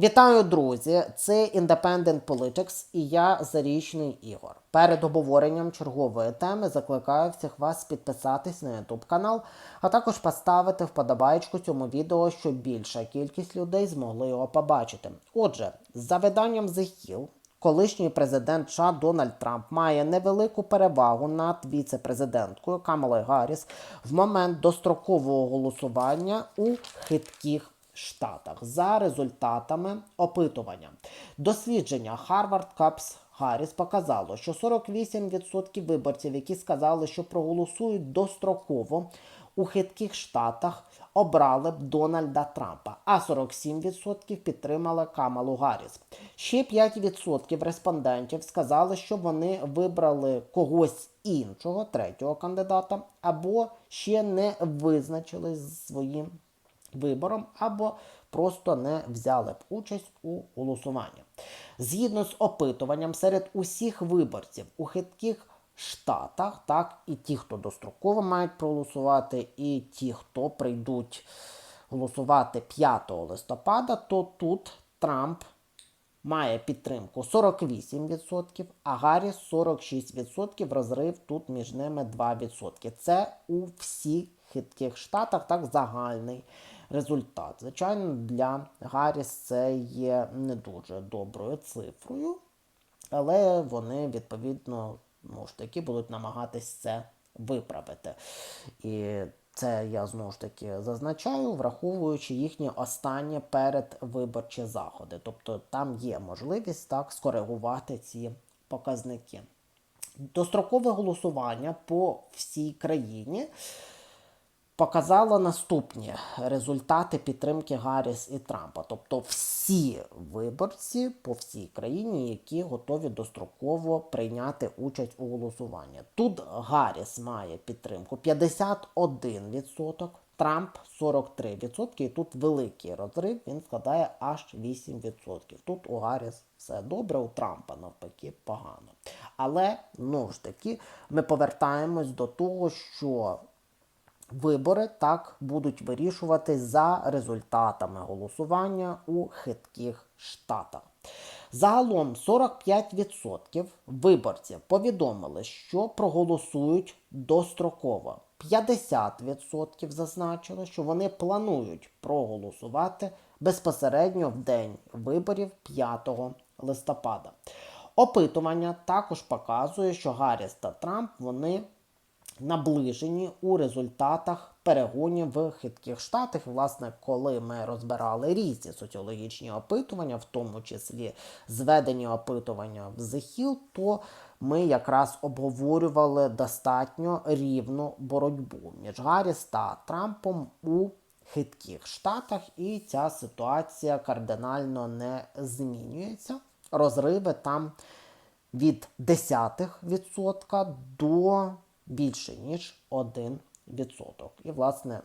Вітаю, друзі! Це Independent Politics і я Зарічний Ігор. Перед обговоренням чергової теми закликаю всіх вас підписатись на YouTube канал, а також поставити вподобайку цьому відео, щоб більша кількість людей змогли його побачити. Отже, за виданням The Hill, колишній президент США Дональд Трамп має невелику перевагу над віце-президенткою Камалою Гарріс в момент дострокового голосування у хитких Штатах за результатами опитування. Дослідження Harvard Caps Harris показало, що 48% виборців, які сказали, що проголосують достроково у хитких штатах, обрали б Дональда Трампа, а 47% підтримали Камалу Гарріс. Ще 5% респондентів сказали, що вони вибрали когось іншого, третього кандидата, або ще не визначили своїм вибором або просто не взяли б участь у голосуванні. Згідно з опитуванням серед усіх виборців у хитких штатах, так і ті, хто достроково мають проголосувати, і ті, хто прийдуть голосувати 5 листопада, то тут Трамп має підтримку 48%, а Гарріс 46%. Розрив тут між ними 2%. Це у всіх хитких штатах так загальний результат. Звичайно, для Гарріс це є не дуже доброю цифрою, але вони відповідно ну, ж таки будуть намагатись це виправити. І це я знову ж таки зазначаю, враховуючи їхні останні передвиборчі заходи. Тобто там є можливість так скоригувати ці показники. Дострокове голосування по всій країні показало наступні результати підтримки Гарріс і Трампа. Тобто всі виборці по всій країні, які готові достроково прийняти участь у голосуванні. Тут Гарріс має підтримку 51%. Трамп 43%, і тут великий розрив, він складає аж 8%. Тут у Гарріс все добре, у Трампа навпаки погано. Але, ну ж таки, ми повертаємось до того, що Вибори так будуть вирішувати за результатами голосування у хитких штатах. Загалом 45% виборців повідомили, що проголосують достроково. 50% зазначили, що вони планують проголосувати безпосередньо в день виборів 5 листопада. Опитування також показує, що Гарріс та Трамп вони наближені у результатах перегонів в хитких штатах. Власне, коли ми розбирали різні соціологічні опитування, в тому числі зведені опитування в The то ми якраз обговорювали достатньо рівну боротьбу між Гарріс та Трампом у хитких штатах, і ця ситуація кардинально не змінюється. Розриви там від 10% до більше, ніж 1%. І, власне,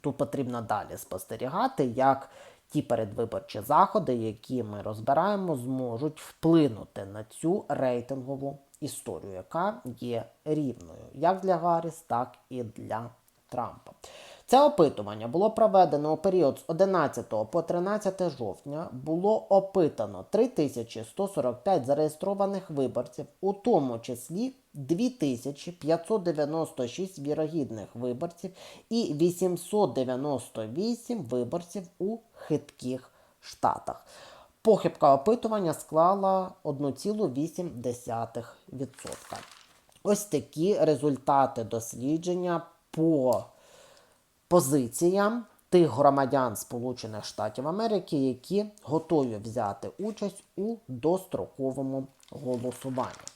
тут потрібно далі спостерігати, як ті передвиборчі заходи, які ми розбираємо, зможуть вплинути на цю рейтингову історію, яка є рівною як для Гарріс, так і для Трампа. Це опитування було проведено у період з 11 по 13 жовтня. Було опитано 3145 зареєстрованих виборців, у тому числі 2596 вірогідних виборців і 898 виборців у хитких штатах. Похибка опитування склала 1,8%. Ось такі результати дослідження по позиціям тих громадян Сполучених Штатів Америки, які готові взяти участь у достроковому голосуванні.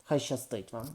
Хай щастить вам!